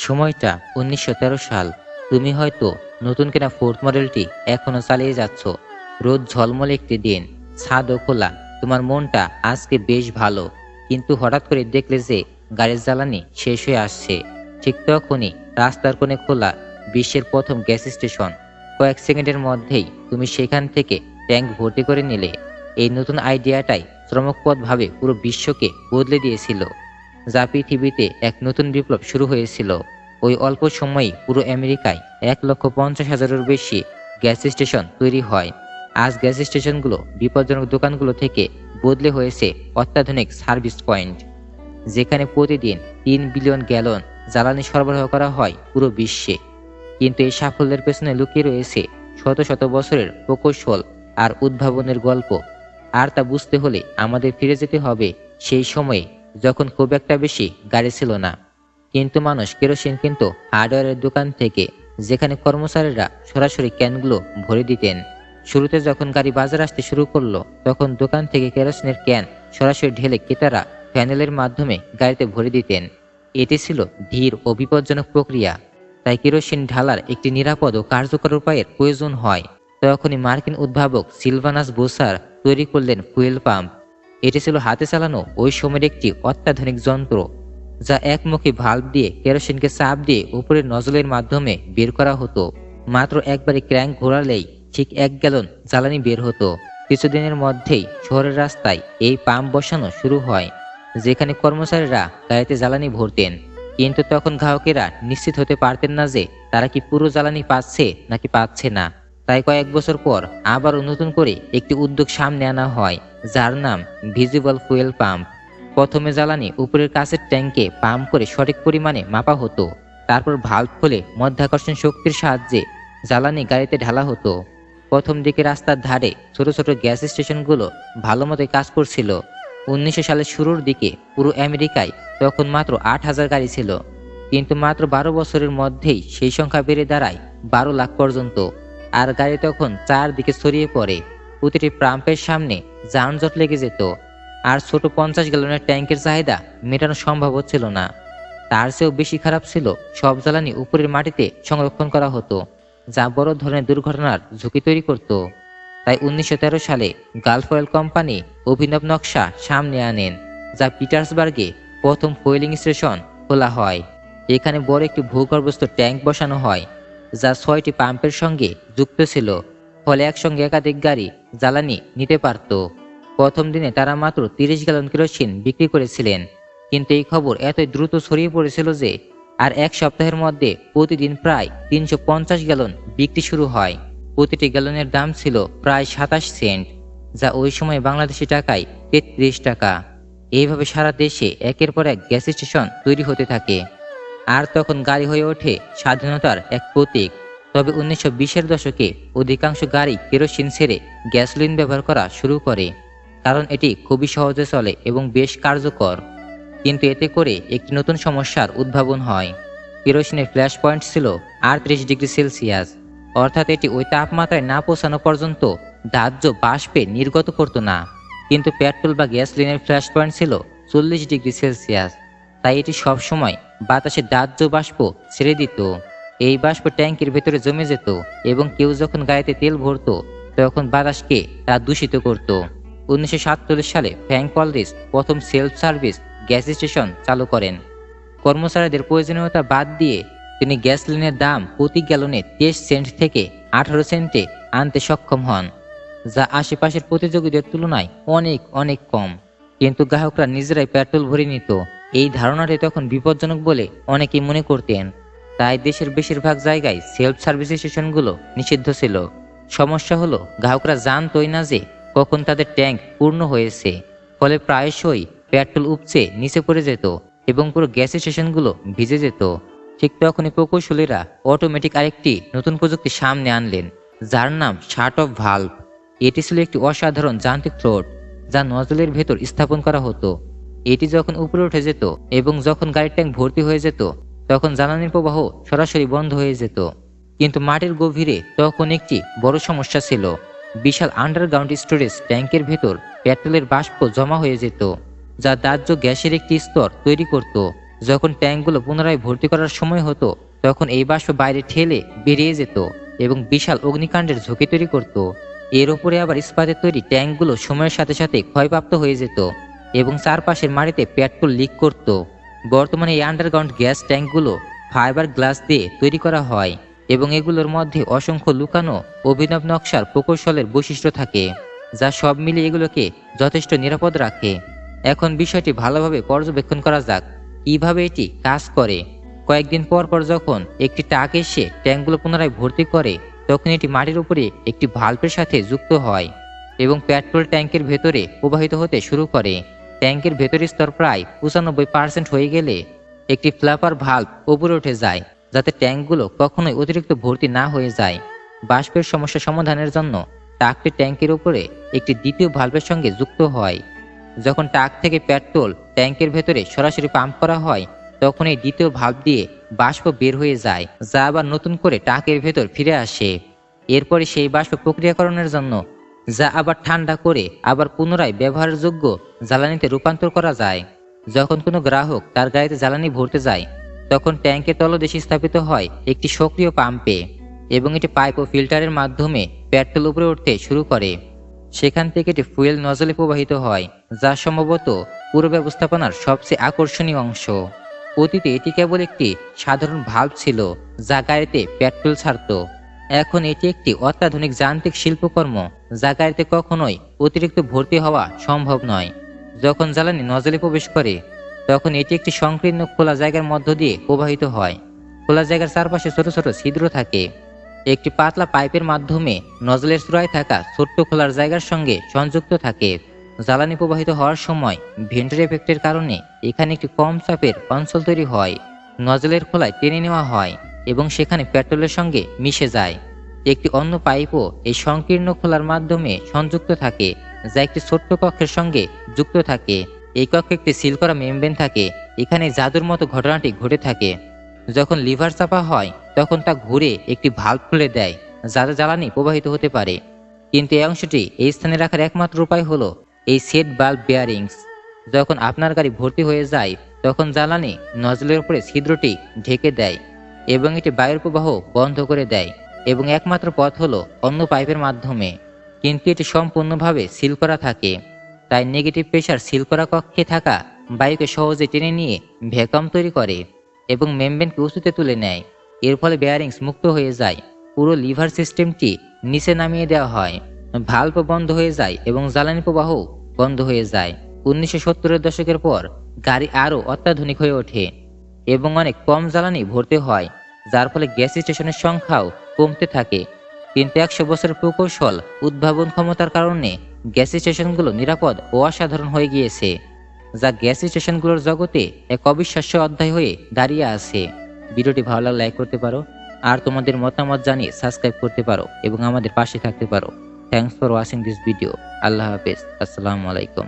সময়টা উনিশশো তেরো সাল। তুমি হয়তো নতুন কেনা ফোর্থ মডেলটি এখনও চালিয়ে যাচ্ছ। রোদ ঝলমলে একটি দিন ছাদও খোলা। তোমার মনটা আজকে বেশ ভালো। কিন্তু হঠাৎ করে দেখলে যে গাড়ির জ্বালানি শেষ হয়ে আসছে। ঠিক তখনই রাস্তার কোণে খোলা বিশ্বের প্রথম গ্যাস স্টেশন। কয়েক সেকেন্ডের মধ্যেই তুমি সেখান থেকে ট্যাঙ্ক ভর্তি করে নিলে। এই নতুন আইডিয়াটাই চমকপদভাবে পুরো বিশ্বকে বদলে দিয়েছিল। যা পৃথিবীতে এক নতুন বিপ্লব শুরু হয়েছিল। ওই অল্প সময়েই পুরো আমেরিকায় এক লক্ষ পঞ্চাশ হাজারের বেশি গ্যাস স্টেশন তৈরি হয়। আজ গ্যাস স্টেশনগুলো বিপজ্জনক দোকানগুলো থেকে বদলে হয়েছে অত্যাধুনিক সার্ভিস পয়েন্ট, যেখানে প্রতিদিন তিন বিলিয়ন গ্যালন জ্বালানি সরবরাহ করা হয় পুরো বিশ্বে। কিন্তু এই সাফল্যের পেছনে লুকিয়ে রয়েছে শত শত বছরের প্রকৌশল আর উদ্ভাবনের গল্প। আর তা বুঝতে হলে আমাদের ফিরে যেতে হবে সেই সময়ে যখন খুব একটা বেশি গাড়ি ছিল না। কিন্তু মানুষ কেরোসিন কিন্তু হার্ডওয়্যারের দোকান থেকে, যেখানে কর্মচারীরা সরাসরি ক্যানগুলো ভরে দিতেন। শুরুতে যখন গাড়ি বাজার আসতে শুরু করল, তখন দোকান থেকে কেরোসিনের ক্যান সরাসরি ঢেলে ক্রেতারা প্যানেলের মাধ্যমে গাড়িতে ভরে দিতেন। এটি ছিল ধীর ও বিপজ্জনক প্রক্রিয়া, তাই কেরোসিন ঢালার একটি নিরাপদ ও কার্যকর উপায়ের প্রয়োজন হয়। তখনই মার্কিন উদ্ভাবক সিলভানাস বোসার তৈরি করলেন ফুয়েল পাম্প। এটি ছিল হাতে চালানো ওই সময়ের একটি অত্যাধুনিক যন্ত্র, যা একমুখী ভাল্ব দিয়ে কেরোসিনকে চাপ দিয়ে উপরের নজলের মাধ্যমে বের করা হতো। মাত্র একবারে ক্র্যাঙ্ক ঘোরালেই ঠিক এক গ্যালন জ্বালানি বের হতো। কিছুদিনের মধ্যেই শহরের রাস্তায় এই পাম্প বসানো শুরু হয়, যেখানে কর্মচারীরা গাড়িতে জ্বালানি ভরতেন। কিন্তু তখন গ্রাহকেরা নিশ্চিত হতে পারতেন না যে তারা কি পুরো জ্বালানি পাচ্ছে নাকি পাচ্ছে না। তাই কয়েক বছর পর আবারও নতুন করে একটি উদ্যোগ সামনে আনা হয়, যার নাম ভিজিবল ফুয়েল পাম্প প্রথমে জ্বালানি উপরের কাছের ট্যাঙ্কে পাম্প করে সঠিক পরিমাণে মাপা হতো। তারপর ভাল্ব খুলে মধ্যাকর্ষণ শক্তির সাহায্যে জ্বালানি গাড়িতে ঢালা হতো। প্রথম দিকে রাস্তার ধারে ছোট ছোট গ্যাস স্টেশনগুলো ভালো মতোই কাজ করছিল। উনিশশো সালের শুরুর দিকে পুরো আমেরিকায় তখন মাত্র আট হাজার গাড়ি ছিল। কিন্তু মাত্র বারো বছরের মধ্যেই সেই সংখ্যা বেড়ে দাঁড়ায় বারো লাখ পর্যন্ত। আর গাড়ি তখন চারদিকে ছড়িয়ে পড়ে। প্রতিটি পাম্পের সামনে যানজট লেগে যেত। আর ছোট পঞ্চাশ গ্যালনের ট্যাঙ্কের চাহিদা মেটানো সম্ভব হচ্ছিল না। তার চেয়েও বেশি খারাপ ছিল সব জ্বালানি উপরের মাটিতে সংরক্ষণ করা হতো, যা বড় ধরনের দুর্ঘটনার ঝুঁকি তৈরি করত। তাই উনিশশো তেরো সালে গালফ অয়েল কোম্পানি অভিনব নকশা সামনে আনেন, যা পিটার্সবার্গে প্রথম ফুয়েলিং স্টেশন খোলা হয়। এখানে বড় একটি ভূগর্ভস্থ ট্যাঙ্ক বসানো হয়। যা ছয়টি পাম্পের সঙ্গে যুক্ত ছিল, ফলে একসঙ্গে একাধিক গাড়ি জ্বালানি নিতে পারত। প্রথম দিনে তারা মাত্র তিরিশ গ্যালন কেরোসিন বিক্রি করেছিলেন, কিন্তু এই খবর এতই দ্রুত ছড়িয়ে পড়েছিল যে আর এক সপ্তাহের মধ্যে প্রতিদিন প্রায় তিনশো পঞ্চাশ গ্যালন বিক্রি শুরু হয়। প্রতিটি গ্যালনের দাম ছিল প্রায় সাতাশ সেন্ট, যা ওই সময় বাংলাদেশি টাকায় তেত্রিশ টাকা। এইভাবে সারা দেশে একের পর এক গ্যাস স্টেশন তৈরি হতে থাকে। আর তখন গাড়ি হয়ে ওঠে স্বাধীনতার এক প্রতীক। তবে উনিশশো বিশের দশকে অধিকাংশ গাড়ি কেরোসিন ছেড়ে গ্যাসোলিন ব্যবহার করা শুরু করে, কারণ এটি খুবই সহজে চলে এবং বেশ কার্যকর। কিন্তু এতে করে একটি নতুন সমস্যার উদ্ভাবন হয়। কেরোসিনের ফ্ল্যাশ পয়েন্ট ছিল আটত্রিশ ডিগ্রি সেলসিয়াস, অর্থাৎ এটি ওই তাপমাত্রায় না পৌঁছানো পর্যন্ত দাহ্য বাষ্পে নির্গত করত না। কিন্তু পেট্রোল বা গ্যাসলিনের ফ্ল্যাশ পয়েন্ট ছিল চল্লিশ ডিগ্রি সেলসিয়াস। তাই এটি সবসময় বাতাসে দাহ্য বাষ্প ছেড়ে দিত। এই বাষ্প ট্যাঙ্কের ভেতরে জমে যেত এবং কেউ যখন গাড়িতে তেল ভরতো, তখন বাতাসকে তা দূষিত করত। উনিশশো সালে ফ্র্যাঙ্ক কলরিস প্রথম সেলফ সার্ভিস গ্যাস স্টেশন চালু করেন। কর্মচারীদের প্রয়োজনীয়তা বাদ দিয়ে তিনি গ্যাসলিনের দাম প্রতি গ্যালনে তেইশ সেন্ট থেকে আঠারো সেন্টে আনতে সক্ষম হন, যা আশেপাশের প্রতিযোগীদের তুলনায় অনেক অনেক কম। কিন্তু গ্রাহকরা নিজেরাই পেট্রোল ভরে নিত। এই ধারণাটি তখন বিপজ্জনক বলে অনেকেই মনে করতেন। তাই দেশের বেশিরভাগ জায়গায় সেলফ সার্ভিস স্টেশনগুলো নিষিদ্ধ ছিল। সমস্যা হলো, গ্রাহকরা জানতই না যে কখন তাদের ট্যাঙ্ক পূর্ণ হয়েছে। ফলে প্রায়শই পেট্রোল উপচে নিচে পড়ে যেত এবং পুরো গ্যাস স্টেশনগুলো ভিজে যেত। ঠিক তখনই প্রকৌশলীরা অটোমেটিক আরেকটি নতুন প্রযুক্তি সামনে আনলেন, যার নাম শার্ট অফ ভাল্ভ এটি ছিল একটি অসাধারণ যান্ত্রিক ফ্লোট যা নজলের ভেতর স্থাপন করা হতো। এটি যখন উপরে উঠে যেত এবং যখন গাড়ির ট্যাঙ্ক ভর্তি হয়ে যেত, তখন জ্বালানির প্রবাহ সরাসরি বন্ধ হয়ে যেত। কিন্তু মাটির গভীরে তখন একটি বড় সমস্যা ছিল। বিশাল আন্ডারগ্রাউন্ড স্টোরেজ ট্যাঙ্কের ভেতর পেট্রোলের বাষ্প জমা হয়ে যেত, যা দাহ্য গ্যাসের একটি স্তর তৈরি করত। যখন ট্যাঙ্কগুলো পুনরায় ভর্তি করার সময় হতো, তখন এই বাষ্প বাইরে ঠেলে বেরিয়ে যেত এবং বিশাল অগ্নিকাণ্ডের ঝুঁকি তৈরি করত। এর উপরে আবার ইস্পাতের তৈরি ট্যাঙ্কগুলো সময়ের সাথে সাথে ক্ষয়প্রাপ্ত হয়ে যেত। এবং চারপাশের মাটিতে পেট্রোল লিক করত। বর্তমানে এই আন্ডারগ্রাউন্ড গ্যাস ট্যাঙ্কগুলো ফাইবার গ্লাস দিয়ে তৈরি করা হয় এবং এগুলোর মধ্যে অসংখ্য লুকানো অভিনব নকশার প্রকৌশলের বৈশিষ্ট্য থাকে, যা সব মিলিয়ে এগুলোকে যথেষ্ট নিরাপদ রাখে। এখন বিষয়টি ভালোভাবে পর্যবেক্ষণ করা যাক, কীভাবে এটি কাজ করে। কয়েকদিন পর পর যখন একটি টাক এসে ট্যাঙ্কগুলো পুনরায় ভর্তি করে, তখন এটি মাটির উপরে একটি ভাল্বের সাথে যুক্ত হয় এবং পেট্রোল ট্যাঙ্কের ভেতরে প্রবাহিত হতে শুরু করে। ট্যাঙ্কের ভেতরের স্তর প্রায় পঁচানব্বই পার্সেন্ট হয়ে গেলে একটি ফ্ল্যাপার ভাল্ব উপরে উঠে যায়, যাতে ট্যাঙ্কগুলো কখনোই অতিরিক্ত ভর্তি না হয়ে যায়। বাষ্পের সমস্যা সমাধানের জন্য টাকটি ট্যাঙ্কের উপরে একটি দ্বিতীয় ভাল্বের সঙ্গে যুক্ত হয়। যখন টাক থেকে পেট্রোল ট্যাঙ্কের ভেতরে সরাসরি পাম্প করা হয় তখন এই দ্বিতীয় ভাল্ব দিয়ে বাষ্প বের হয়ে যায়, যা আবার নতুন করে টাকের ভেতর ফিরে আসে। এরপরে সেই বাষ্প প্রক্রিয়াকরণের জন্য যা আবার ঠান্ডা করে আবার পুনরায় ব্যবহারের যোগ্য জ্বালানিতে রূপান্তর করা যায়। যখন কোনো গ্রাহক তার গাড়িতে জ্বালানি ভরতে যায়, তখন ট্যাঙ্কের তলদেশে স্থাপিত হয় একটি সক্রিয় পাম্পে এবং এটি পাইপ ও ফিল্টারের মাধ্যমে পেট্রোল উপরে উঠতে শুরু করে। সেখান থেকে এটি ফুয়েল নজলে প্রবাহিত হয়, যা সম্ভবত পুরো ব্যবস্থাপনার সবচেয়ে আকর্ষণীয় অংশ। অতীতে এটি কেবল একটি সাধারণ ভাল্ব ছিল, যা গাড়িতে পেট্রোল ছাড়ত। এখন এটি একটি অত্যাধুনিক যান্ত্রিক শিল্পকর্ম গাড়িতে কখনোই অতিরিক্ত ভর্তি হওয়া সম্ভব নয়। যখন জ্বালানি নজলে প্রবেশ করে, তখন এটি একটি সংকীর্ণ খোলা জায়গার মধ্য দিয়ে প্রবাহিত হয়। খোলা জায়গার চারপাশে ছোট ছোট ছিদ্র থাকে। একটি পাতলা পাইপের মাধ্যমে নজলের চূড়ায় থাকা ছোট্ট খোলার জায়গার সঙ্গে সংযুক্ত থাকে। জ্বালানি প্রবাহিত হওয়ার সময় ভেন্টের এফেক্টের কারণে এখানে একটি কম চাপের অঞ্চল তৈরি হয়। নজলের খোলায় টেনে নেওয়া হয় এবং সেখানে পেট্রোলের সঙ্গে মিশে যায়। একটি অন্য পাইপও এই সংকীর্ণ খোলার মাধ্যমে সংযুক্ত থাকে, যা একটি ছোট্ট কক্ষের সঙ্গে যুক্ত থাকে। এই কক্ষে একটি সিল করা মেমব্রেন থাকে, এখানে জাদুর মতো ঘটনাটি ঘটে থাকে। যখন লিভার চাপা হয়, তখন তা ঘুরে একটি ভাল্ব খুলে দেয় যাতে জ্বালানি প্রবাহিত হতে পারে। কিন্তু এই অংশটি এই স্থানে রাখার একমাত্র উপায় হলো এই সেট বাল্ব বেয়ারিংস যখন আপনার গাড়ি ভর্তি হয়ে যায়, তখন জ্বালানি নজলের উপরে ছিদ্রটি ঢেকে দেয় এবং এটি বায়ুর প্রবাহ বন্ধ করে দেয়। এবং একমাত্র পথ হলো অন্য পাইপের মাধ্যমে। কিন্তু এটি সম্পূর্ণভাবে সিল করা থাকে। তাই নেগেটিভ প্রেশার সিল করা কক্ষে থাকা বায়ুকে সহজে টেনে নিয়ে ভ্যাকাম তৈরি করে এবং মেমব্রেনকে উঁচুতে তুলে নেয়। এর ফলে বেয়ারিংস মুক্ত হয়ে যায়। পুরো লিভার সিস্টেমটি নিচে নামিয়ে দেওয়া হয়। ভাল্ব বন্ধ হয়ে যায় এবং জ্বালানি প্রবাহ বন্ধ হয়ে যায়। উনিশশো সত্তরের দশকের পর গাড়ি আরও অত্যাধুনিক হয়ে ওঠে এবং অনেক কম জ্বালানি ভরতে হয়, যার ফলে গ্যাস স্টেশনের সংখ্যাও কমতে থাকে। কিন্তু একশো বছরের প্রকৌশল, উদ্ভাবন ক্ষমতার কারণে গ্যাস স্টেশনগুলো নিরাপদ ও অসাধারণ হয়ে গিয়েছে, যা গ্যাস স্টেশনগুলোর জগতে এক অবিশ্বাস্য অধ্যায় হয়ে দাঁড়িয়ে আছে। ভিডিওটি ভালো লাগলে লাইক করতে পারো, আর তোমাদের মতামত জানিয়ে সাবস্ক্রাইব করতে পারো এবং আমাদের পাশে থাকতে পারো। Thanks for watching this video আল্লাহ হাফেজ। আসসালামু আলাইকুম।